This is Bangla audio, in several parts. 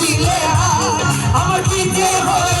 দিলে আমার কি যে হয়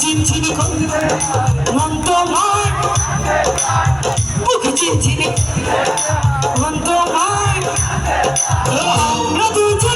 চিনছিনি মন্ত মায়। বুক চিনছিনি মন্ত মায়। আমরা দুজন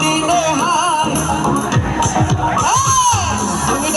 দিনে হায়। তুমি